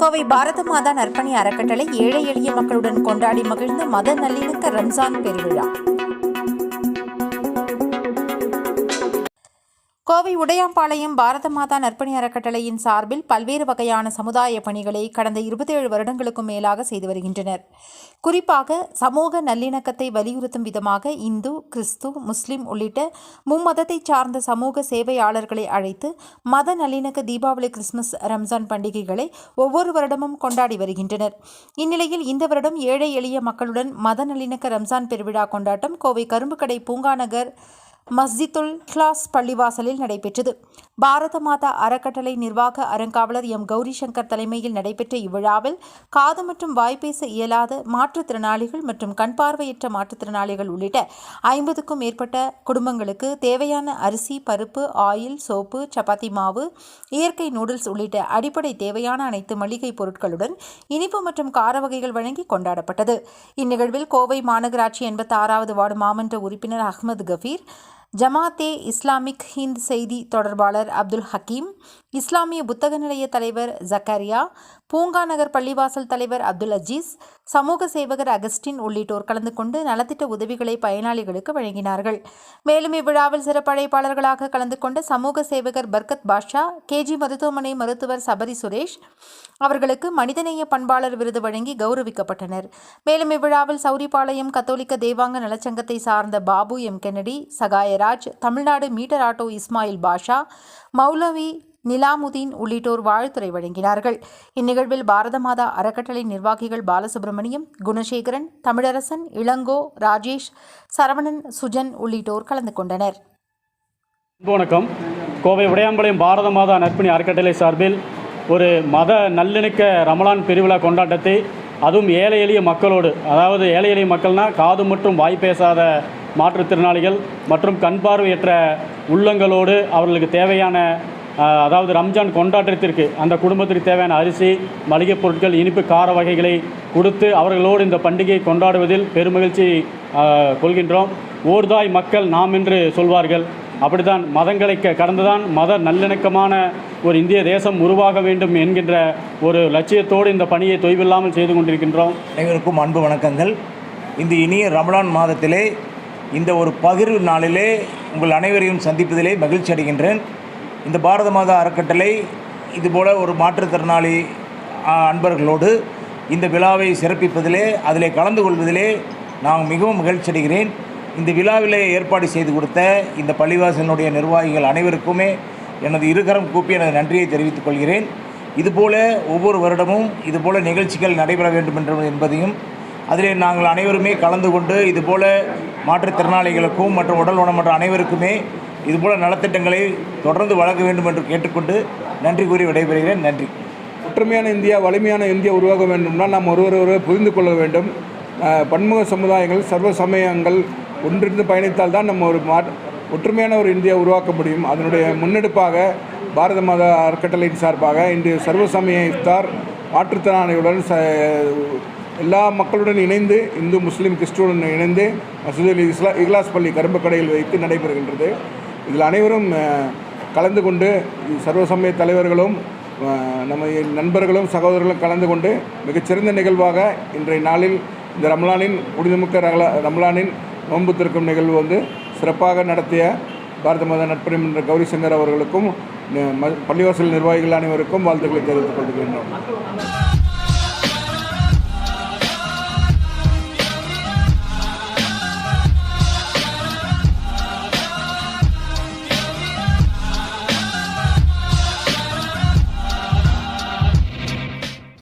கோவை பாரத மாதா நற்பணி அறக்கட்டளை ஏழை எளிய மக்களுடன் கொண்டாடி மகிழ்ந்த மத நல்லிணக்க ரம்ஜான் பெருவிழா. கோவை உடையாம்பாளையம் பாரத மாதா நற்பணி அறக்கட்டளையின் சார்பில் பல்வேறு வகையான சமுதாய பணிகளை கடந்த இருபத்தேழு வருடங்களுக்கும் மேலாக செய்து வருகின்றனர். குறிப்பாக சமூக நல்லிணக்கத்தை வலியுறுத்தும் விதமாக இந்து கிறிஸ்து முஸ்லிம் உள்ளிட்ட மும்மதத்தைச் சார்ந்த சமூக சேவையாளர்களை அழைத்து மத நல்லிணக்க தீபாவளி கிறிஸ்துமஸ் ரம்ஜான் பண்டிகைகளை ஒவ்வொரு வருடமும் கொண்டாடி வருகின்றனர். இந்நிலையில் இந்த வருடம் ஏழை எளிய மக்களுடன் மத நல்லிணக்க ரம்ஜான் பெருவிழா கொண்டாட்டம் கோவை கரும்புக்கடை பூங்கா நகர் மஸ்ஜித்துல் கிளாஸ் பள்ளிவாசலில் நடைபெற்றது. பாரத மாதா அறக்கட்டளை நிர்வாக அறங்காவலர் எம். கௌரி சங்கர் தலைமையில் நடைபெற்ற இவ்விழாவில் காது மற்றும் வாய்ப்பேச இயலாத மாற்றுத்திறனாளிகள் மற்றும் கண் பார்வையற்ற மாற்றுத்திறனாளிகள் உள்ளிட்ட ஐம்பதுக்கும் மேற்பட்ட குடும்பங்களுக்கு தேவையான அரிசி பருப்பு ஆயில் சோப்பு சப்பாத்தி மாவு இயற்கை நூடுல்ஸ் உள்ளிட்ட அடிப்படை தேவையான அனைத்து மளிகை பொருட்களுடன் இனிப்பு மற்றும் கார வகைகள் வழங்கி கொண்டாடப்பட்டது. இந்நிகழ்வில் கோவை மாநகராட்சி எண்பத்தி ஆறாவது வார்டு மாமன்ற உறுப்பினர் அஹ்மது கபீர் ஜமாத்தே இஸ்லாமிக் ஹிந்த் செய்தி தொடர்பாளர் அப்துல் ஹக்கீம் இஸ்லாமிய புத்தக நிலைய தலைவர் ஜக்கரியா பூங்கா நகர் பள்ளிவாசல் தலைவர் அப்துல் அஜீஸ் சமூக சேவகர் அகஸ்டின் உள்ளிட்டோர் கலந்து கொண்டு நலத்திட்ட உதவிகளை பயனாளிகளுக்கு வழங்கினார்கள். மேலும் இவ்விழாவில் சிறப்பு அழைப்பாளர்களாக கலந்து கொண்ட சமூக சேவகர் பர்கத் பாஷா கேஜி மருத்துவமனை மருத்துவர் சபரி சுரேஷ் அவர்களுக்கு மனிதநேய பண்பாளர் விருது வழங்கி கௌரவிக்கப்பட்டனர். மேலும் இவ்விழாவில் சௌரிபாளையம் கத்தோலிக்க தேவாங்க நலச்சங்கத்தை சார்ந்த Babu M. Kennedy Sahayar Jeyaraj Tamil Nadu meter auto Ismail Basha மௌலவி நிலாமுதீன் உள்ளிட்டோர் வாழ்த்துறை வழங்கினார்கள். இந்நிகழ்வில் பாரத மாதா அறக்கட்டளை நிர்வாகிகள் பாலசுப்ரமணியம் குணசேகரன் தமிழரசன் இளங்கோ ராஜேஷ் சரவணன் சுஜன் உள்ளிட்டோர் கலந்து கொண்டனர். வணக்கம். கோவை உடையாம்பாளையம் பாரத மாதா நற்பணி அறக்கட்டளை சார்பில் ஒரு மத நல்லிணக்க ரமலான் பெருவிழா கொண்டாட்டத்தை அதுவும் ஏழை எளிய மக்களோடு அதாவது ஏழை எளிய மக்கள்னால் காது மற்றும் வாய் பேசாத மாற்றுத்திறனாளிகள் மற்றும் கண் பார்வையற்ற உள்ளங்களோடு அவர்களுக்கு தேவையான அதாவது ரம்ஜான் கொண்டாட்டத்திற்கு அந்த குடும்பத்திற்கு தேவையான அரிசி மளிகைப் பொருட்கள் இனிப்பு கார வகைகளை கொடுத்து அவர்களோடு இந்த பண்டிகையை கொண்டாடுவதில் பெருமகிழ்ச்சி கொள்கின்றோம். ஓர்தாய் மக்கள் நாம் என்று சொல்வார்கள். அப்படித்தான் மதங்களை கடந்துதான் மத நல்லிணக்கமான ஒரு இந்திய தேசம் உருவாக வேண்டும் என்கின்ற ஒரு லட்சியத்தோடு இந்த பணியை தொய்வில்லாமல் செய்து கொண்டிருக்கின்றோம். அனைவருக்கும் அன்பு வணக்கங்கள். இந்த இனிய ரமலான் மாதத்திலே இந்த ஒரு பகிர்வு நாளிலே உங்கள் அனைவரையும் சந்திப்பதிலே மகிழ்ச்சி அடைகின்றேன். இந்த பாரத மாதா அறக்கட்டளை இதுபோல் ஒரு மாற்றுத்திறனாளி அன்பர்களோடு இந்த விழாவை சிறப்பிப்பதிலே அதிலே கலந்து கொள்வதிலே நான் மிகவும் மகிழ்ச்சி அடைகிறேன். இந்த விழாவிலே ஏற்பாடு செய்து கொடுத்த இந்த பள்ளிவாசலினுடைய நிர்வாகிகள் அனைவருக்குமே எனது இருகரம் கூப்பி எனது நன்றியை தெரிவித்துக் கொள்கிறேன். இதுபோல ஒவ்வொரு வருடமும் இதுபோல நிகழ்ச்சிகள் நடைபெற வேண்டும் என்று என்பதையும் அதில் நாங்கள் அனைவருமே கலந்து கொண்டு இதுபோல மாற்றுத்திறனாளிகளுக்கும் மற்றும் உடல் ஊனமற்ற அனைவருக்குமே இதுபோல் நலத்திட்டங்களை தொடர்ந்து வழங்க வேண்டும் என்று கேட்டுக்கொண்டு நன்றி கூறி விடைபெறுகிறேன். நன்றி. ஒற்றுமையான இந்தியா வலிமையான இந்தியா உருவாக வேண்டும்னா நாம் ஒருவர் ஒருவர் புரிந்து கொள்ள வேண்டும். பன்முக சமுதாயங்கள் சர்வ சமயங்கள் ஒன்றிருந்து பயணித்தால் தான் நம்ம ஒரு மா ஒற்றுமையான ஒரு இந்தியா உருவாக்க முடியும். அதனுடைய முன்னெடுப்பாக பாரத மாதா அறக்கட்டளையின் சார்பாக இன்று சர்வ சமய இஃப்தார் மாற்றுத்திறனாளிகளுடன் ச எல்லா மக்களுடன் இணைந்து இந்து முஸ்லீம் கிறிஸ்துவுடன் இணைந்து மசூதில் இஸ்லா இக்லாஸ் பள்ளி கரும்புக்கடையில் வைத்து நடைபெறுகின்றது. இதில் அனைவரும் கலந்து கொண்டு சர்வ சமய தலைவர்களும் நம்ம நண்பர்களும் சகோதரர்களும் கலந்து கொண்டு மிகச்சிறந்த நிகழ்வாக இன்றைய நாளில் இந்த ரம்லானின் புனிதமிக்க ரகலா ரம்லானின் நோன்பு திறக்கும் நிகழ்வு வந்து சிறப்பாக நடத்திய பாரத மாதா நட்பணி என்ற கௌரி சங்கர் அவர்களுக்கும் பள்ளிவாசல் நிர்வாகிகள் அனைவருக்கும் வாழ்த்துக்களை தெரிவித்துக் கொள்கின்றோம்.